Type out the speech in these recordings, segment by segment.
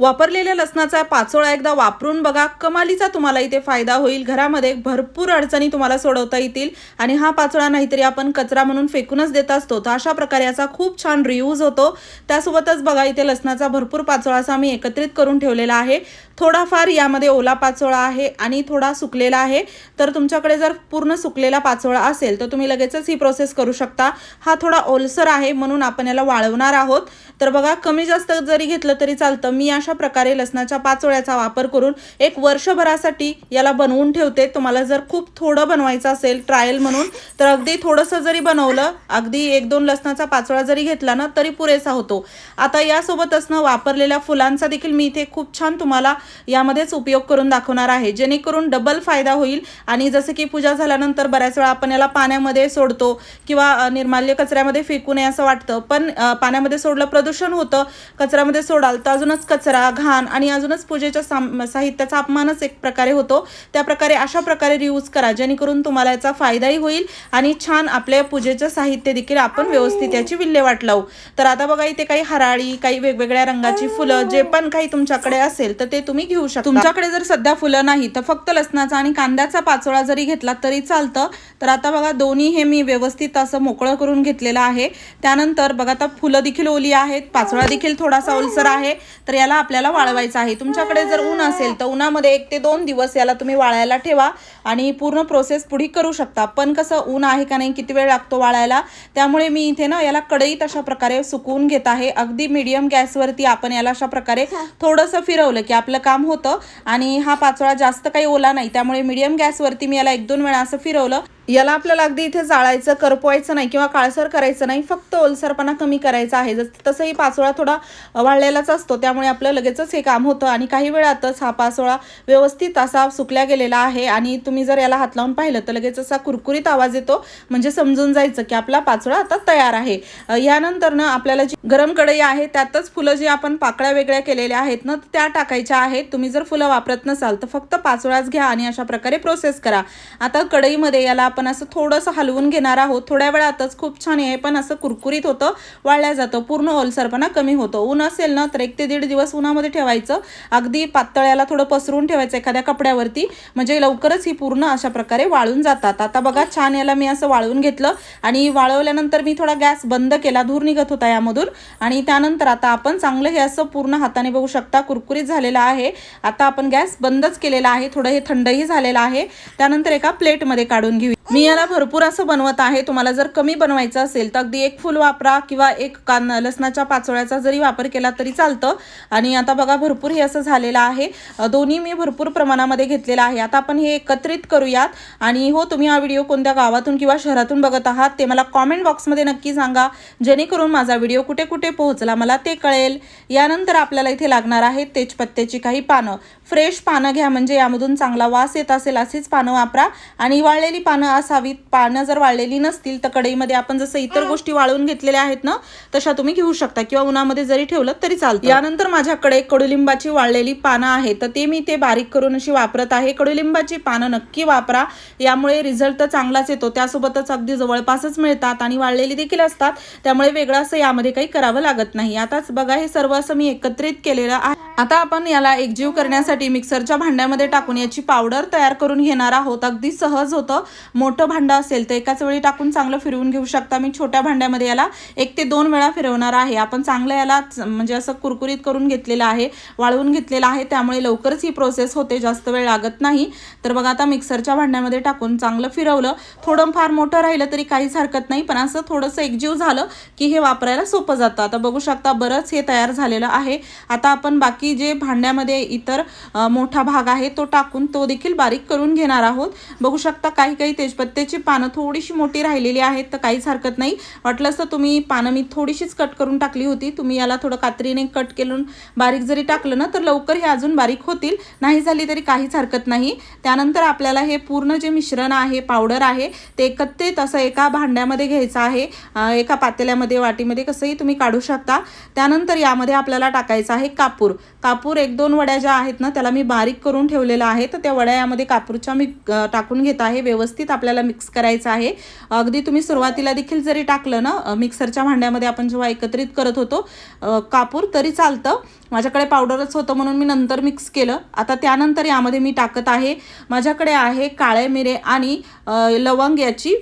वापरलेल्या लसणाचा पाचोळा एकदा वापरून बघा. कमालीचा तुम्हाला इथे फायदा होईल. घरामध्ये भरपूर अडचणी तुम्हाला सोडवता येतील. आणि हा पाचोळा नाहीतरी आपण कचरा म्हणून फेकूनच देत असतो. तर अशा प्रकारे याचा खूप छान रियूज होतो. त्यासोबतच बघा इथे लसणाचा भरपूर पाचोळा असा मी एकत्रित करून ठेवलेला आहे. थोडाफार यामध्ये ओला पाचोळा आहे आणि थोडा सुकलेला आहे. तर तुमच्याकडे जर पूर्ण सुकलेला पाचोळा असेल तर तुम्ही लगेचच ही प्रोसेस करू शकता. हा थोडा ओलसर आहे म्हणून आपण याला वाळवणार आहोत. तर बघा कमी जास्त जरी घेतलं तरी चालतं. मी अशा प्रकारे लसणाच्या पाचोळ्याचा वापर करून एक वर्षभरासाठी याला बनवून ठेवते. तुम्हाला जर खूप थोडं बनवायचं असेल ट्रायल म्हणून तर अगदी थोडंसं जरी बनवलं अगदी एक दोन लसणाचा पाचोळा जरी घेतला ना तरी पुरेसा होतो. आता यासोबतच ना वापरलेल्या फुलांचा देखील मी इथे खूप छान तुम्हाला यामध्येच उपयोग करून दाखवणार आहे. जेणेकरून डबल फायदा होईल आणि जसं की पूजा झाल्यानंतर बऱ्याच वेळा आपण याला पाण्यामध्ये सोडतो किंवा निर्माल्य कचऱ्यामध्ये फेकू नये असं वाटतं. पण पाण्यामध्ये सोडलं प्रदूषण होतं. कचऱ्यामध्ये सोडाल तर अजूनच कचरा घाण आणि अजूनच पूजेच्या साम साहित्याचा अपमानच एक प्रकारे होतो. त्या प्रकारे अशा प्रकारे रियूज करा. जेणेकरून तुम्हाला याचा फायदाही होईल आणि छान आपल्या पूजेचं साहित्य देखील आपण व्यवस्थित याची विल्हेवाट लावू. तर आता बघा इथे काही हराळी काही वेगवेगळ्या रंगाची फुलं जे पण काही तुमच्याकडे असेल तर ते तुम्ही घेऊ शकता. तुमच्याकडे जर सध्या फुलं नाही तर फक्त लसणाचा आणि कांद्याचा पाचोळा जरी घेतला तरी चालतं. तर आता बघा दोन्ही हे मी व्यवस्थित असं मोकळं करून घेतलेलं आहे. त्यानंतर बघा आता फुलं देखील ओली आहेत पाचोळा देखील थोडासा ओलसर आहे. तर याला आपल्याला वाळवायचं आहे. तुमच्याकडे जर ऊन असेल तर उन्हामध्ये एक ते दोन दिवस याला तुम्ही वाळायला ठेवा आणि पूर्ण प्रोसेस पुढे करू शकता. पण कसं ऊन आहे का नाही किती वेळ लागतो वाळायला? त्यामुळे मी इथे ना याला कढईत अशा प्रकारे सुकवून घेत आहे. अगदी मीडियम गॅसवरती आपण याला अशा प्रकारे थोडंसं फिरवलं की आपलं काम होतं आणि हा पाचोळा जास्त काही ओला नाही. त्यामुळे मीडियम गॅसवरती मी याला एक दोन वेळा असं फिरवलं. याला आपल्याला अगदी इथे जाळायचं करपवायचं नाही किंवा काळसर करायचं नाही फक्त ओलसरपणा कमी करायचा आहे. जस तसंही पाचोळा थोडा वाळलेलाच असतो त्यामुळे आपलं लगेचच हे काम होतं. आणि काही वेळातच हा पाचोळा व्यवस्थित असा सुकल्या गेलेला आहे. आणि तुम्ही जर याला हात लावून पाहिलं तर लगेच असा कुरकुरीत आवाज येतो. म्हणजे समजून जायचं की आपला पाचोळा आता तयार आहे. यानंतर ना आपल्याला जी गरम कढई आहे त्यातच फुलं जी आपण पाकळ्या वेगळ्या केलेल्या आहेत ना त्या टाकायच्या आहेत. तुम्ही जर फुलं वापरत नसाल तर फक्त पाचोळाच घ्या आणि अशा प्रकारे प्रोसेस करा. आता कढईमध्ये याला आपण असं थोडंसं हलवून घेणार आहोत. थोड्या वेळातच खूप छान हे पण असं कुरकुरीत होतं वाळल्या जातं पूर्ण ओलसरपणा कमी होतो. ऊन असेल ना तर एक ते दीड दिवस उन्हामध्ये ठेवायचं. अगदी पातळ्याला थोडं पसरून ठेवायचं एखाद्या कपड्यावरती. म्हणजे लवकरच ही पूर्ण अशा प्रकारे वाळून जातात. आता बघा छान याला मी असं वाळवून घेतलं आणि वाळवल्यानंतर मी थोडा गॅस बंद केला धूर निघत होता यामधून. आणि त्यानंतर आता आपण चांगलं हे असं पूर्ण हाताने बघू शकता कुरकुरीत झालेलं आहे. आता आपण गॅस बंदच केलेला आहे. थोडं हे थंडही झालेलं आहे. त्यानंतर एका प्लेटमध्ये काढून घेऊ. मी याला भरपूर असं बनवत आहे. तुम्हाला जर कमी बनवायचं असेल तर अगदी एक फुल वापरा किंवा एक कान लसणाच्या पाचोळ्याचा जरी वापर केला तरी चालतं. आणि आता बघा भरपूर हे असं झालेलं आहे. दोन्ही मी भरपूर प्रमाणामध्ये घेतलेलं आहे. आता आपण हे एकत्रित करूयात. आणि हो तुम्ही हा व्हिडिओ कोणत्या गावातून किंवा शहरातून बघत आहात ते मला कॉमेंट बॉक्समध्ये नक्की सांगा. जेणेकरून माझा व्हिडिओ कुठे कुठे पोहोचला मला ते कळेल. यानंतर आपल्याला इथे लागणार आहे तेजपत्त्याची काही पानं. फ्रेश पानं घ्या म्हणजे यामधून चांगला वास येत असेल अशीच पानं वापरा. आणि वाळलेली पानं असावीत. पानं जर वाळलेली नसतील तर कढईमध्ये आपण जसं इतर गोष्टी वाळून घेतलेल्या आहेत ना तशा तुम्ही घेऊ शकता किंवा उन्हामध्ये जरी ठेवलं तरी चालतं. यानंतर माझ्याकडे कडुलिंबाची वाळलेली पानं आहेत तर ते मी ते बारीक करून अशी वापरत आहे. कडुलिंबाची पानं नक्की वापरा. यामुळे रिझल्ट तर चांगलाच येतो. त्यासोबतच अगदी जवळपासच मिळतात आणि वाळलेली देखील असतात. त्यामुळे वेगळं असं यामध्ये काही करावं लागत नाही. आताच बघा हे सर्व असं मी एकत्रित केलेलं आहे. आता आपण याला एकजीव करण्यासाठी मिक्सरच्या भांड्यामध्ये टाकून याची पावडर तयार करून घेणार आहोत. अगदी सहज होतं. मोठं भांडं असेल तर एकाच वेळी टाकून चांगलं फिरवून घेऊ शकता. मी छोट्या भांड्यामध्ये याला एक ते दोन वेळा फिरवणार आहे. आपण चांगलं याला म्हणजे असं कुरकुरीत करून घेतलेलं आहे वाळवून घेतलेलं आहे. त्यामुळे लवकरच ही प्रोसेस होते. जास्त वेळ लागत नाही. तर बघा आता मिक्सरच्या भांड्यामध्ये टाकून चांगलं फिरवलं. थोडं फार मोठं राहिलं तरी काहीच हरकत नाही. पण असं थोडंसं एकजीव झालं की हे वापरायला सोपं जातं. आता बघू शकता बरंच हे तयार झालेलं आहे. आता आपण बाकी जे भांड्यामध्ये इतर मोठा भाग आहे तो टाकून तो देखील बारीक करून घेणार आहोत. बघू शकता काही काही तेजपत्त्याची पानं थोडीशी मोठी राहिलेली आहेत तर काहीच हरकत नाही. वाटलंच तर तुम्ही पानं मी थोडीशीच कट करून टाकली होती. तुम्ही याला थोडं कात्रीने कट केलून बारीक जरी टाकलं ना तर लवकर हे अजून बारीक होतील. नाही झाली तरी काहीच हरकत नाही. त्यानंतर आपल्याला हे पूर्ण जे मिश्रण आहे पावडर आहे ते एकत्रित असं एका भांड्यामध्ये घ्यायचं आहे. एका पातेल्यामध्ये वाटीमध्ये कसंही तुम्ही काढू शकता. त्यानंतर यामध्ये आपल्याला टाकायचं आहे कापूर. कापूर एक दोन वड्या ज्या आहेत ना त्याला मी बारीक करून ठेवलेलं आहे. तर त्या वड्या यामध्ये कापूरच्या मी टाकून घेत आहे. व्यवस्थित आपल्याला मिक्स करायचं आहे. अगदी तुम्ही सुरुवातीला देखील जरी टाकलं ना मिक्सरच्या भांड्यामध्ये आपण जेव्हा एकत्रित करत होतो कापूर तरी चालतं. माझ्याकडे पावडरच होतं म्हणून मी नंतर मिक्स केलं. आता त्यानंतर यामध्ये मी टाकत आहे माझ्याकडे आहे काळे मिरे आणि लवंग याची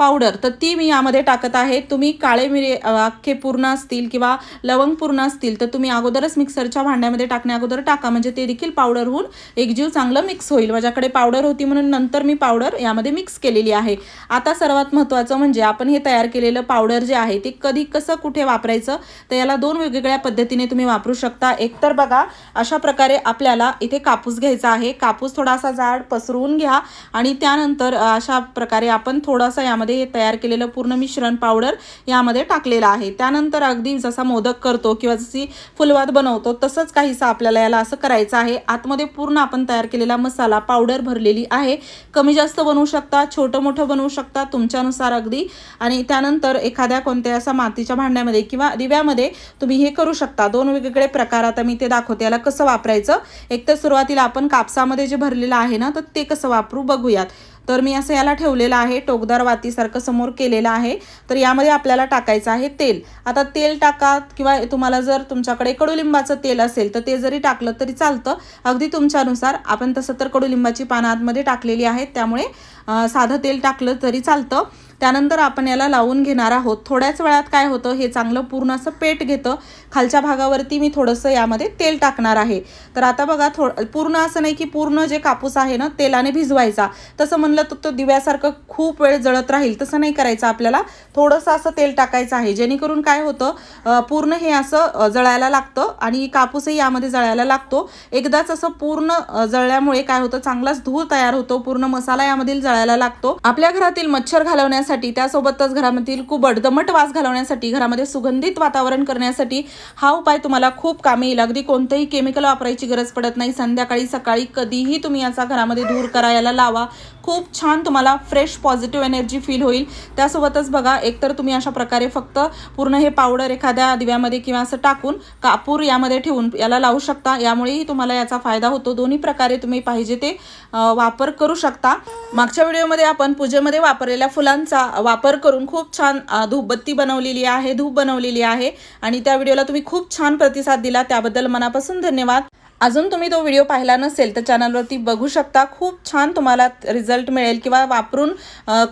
पावडर तर ती मी यामध्ये टाकत आहे. तुम्ही काळे मिरे अख्खे पूर्ण असतील किंवा लवंग पूर्ण असतील तर तुम्ही अगोदरच मिक्सरच्या भांड्यामध्ये टाकण्या अगोदर टाका. म्हणजे ते देखील पावडर होऊन एकजीव चांगलं मिक्स होईल. माझ्याकडे पावडर होती म्हणून नंतर मी पावडर यामध्ये मिक्स केलेली आहे. आता सर्वात महत्त्वाचं म्हणजे आपण हे तयार केलेलं पावडर जे आहे ते कधी कसं कुठे वापरायचं तर याला दोन वेगवेगळ्या पद्धतीने तुम्ही वापरू शकता. एकतर बघा अशा प्रकारे आपल्याला इथे कापूस घ्यायचा आहे. कापूस थोडासा जाड पसरवून घ्या आणि त्यानंतर अशा प्रकारे आपण थोडासा यामध्ये हे तयार केलेलं पूर्ण मिश्रण पावडर यामध्ये टाकलेलं आहे. त्यानंतर अगदी जसा मोदक करतो किंवा जशी फुलवात बनवतो तसंच काहीसं आपल्याला याला असं करायचं आहे. आतमध्ये पूर्ण आपण तयार केलेला मसाला पावडर भरलेली आहे. कमी जास्त बनवू शकता छोटं मोठं बनवू शकता तुमच्यानुसार अगदी. आणि त्यानंतर एखाद्या कोणत्या असा मातीच्या भांड्यामध्ये किंवा दिव्यामध्ये तुम्ही हे करू शकता. दोन वेगवेगळे प्रकार आता मी ते दाखवते. याला कसं वापरायचं? एक तर सुरुवातीला आपण कापसामध्ये जे भरलेलं आहे ना तर ते कसं वापरू बघूयात. तर मी असं याला ठेवलेलं आहे टोकदार वातीसारखं समोर केलेलं आहे. तर यामध्ये आपल्याला टाकायचं आहे तेल. आता तेल टाका किंवा तुम्हाला जर तुमच्याकडे कडुलिंबाचं तेल असेल तर ते जरी टाकलं तरी चालतं. अगदी तुमच्यानुसार आपण तसं तर कडुलिंबाची पानं आतमध्ये टाकलेली आहेत त्यामुळे साधं तेल टाकलं तरी चालतं. त्यानंतर आपण याला लावून घेणार आहोत. थोड्याच वेळात काय होतं हे चांगलं पूर्ण असं पेट घेतं. खालच्या भागावरती मी थोडंसं यामध्ये तेल टाकणार आहे. तर आता बघा थो पूर्ण असं नाही की पूर्ण जे कापूस आहे ना तेलाने भिजवायचा. तसं म्हणलं तर तो दिव्यासारखं खूप वेळ जळत राहील. तसं नाही करायचं आपल्याला. थोडंसं असं तेल टाकायचं आहे. जेणेकरून काय होतं पूर्ण हे असं जळायला लागतं आणि कापूसही यामध्ये जळायला लागतो. एकदाच असं पूर्ण जळल्यामुळे काय होतं चांगलाच धूर तयार होतो. पूर्ण मसाला यामधील जळायला लागतो. आपल्या घरातील मच्छर घालवण्यासाठी त्यासोबतच घरामधील कुबड दमट वास घालवण्यासाठी घरामध्ये सुगंधित वातावरण करण्यासाठी हा उपाय तुम्हाला खूप कामी येईल. अगदी कोणतंही केमिकल वापरायची गरज पडत नाही. संध्याकाळी सकाळी कधीही तुम्ही याचा घरामध्ये धूर करायला लावा. खूप छान तुम्हाला फ्रेश पॉझिटिव्ह एनर्जी फील होईल. त्यासोबतच बघा एकतर तुम्ही अशा प्रकारे फक्त पूर्ण हे पावडर एखाद्या दिव्यामध्ये किंवा असं टाकून कापूर यामध्ये ठेवून याला लावू शकता. यामुळेही तुम्हाला याचा फायदा होतो. दोन्ही प्रकारे तुम्ही पाहिजे ते वापर करू शकता. मागच्या व्हिडिओमध्ये आपण पूजेमध्ये वापरलेल्या फुलांचा वापर करून खूप छान धूपबत्ती बनवलेली आहे धूप बनवलेली आहे. आणि त्या व्हिडिओला तुम्ही खूप छान प्रतिसाद दिला. त्याबद्दल मनापासून धन्यवाद. अजून तुम्ही तो व्हिडिओ पाहिला नसेल तर चॅनलवरती बघू शकता. खूप छान तुम्हाला रिझल्ट मिळेल किंवा वापरून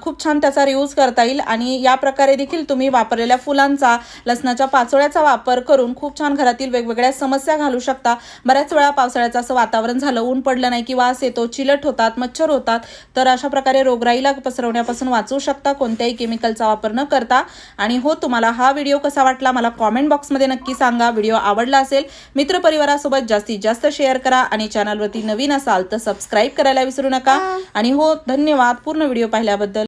खूप छान त्याचा रियूज करता येईल. आणि या प्रकारे देखील तुम्ही वापरलेल्या फुलांचा लसणाच्या पाचोळ्याचा वापर करून खूप छान घरातील वेगवेगळ्या समस्या घालू शकता. बऱ्याच वेळा पावसाळ्याचं असं वातावरण झालं ऊन पडलं नाही किंवा असे तो चिलट होतात मच्छर होतात तर अशा प्रकारे रोगराईला पसरवण्यापासून वाचू शकता. कोणत्याही केमिकलचा वापर न करता. आणि हो तुम्हाला हा व्हिडिओ कसा वाटला मला कॉमेंट बॉक्समध्ये नक्की सांगा. व्हिडिओ आवडला असेल मित्रपरिवारासोबत जास्तीत जास्त जास्त शेअर करा आणि चॅनलवरती नवीन असाल तर सबस्क्राईब करायला विसरू नका. आणि हो धन्यवाद. पूर्ण व्हिडिओ पाहिल्याबद्दल.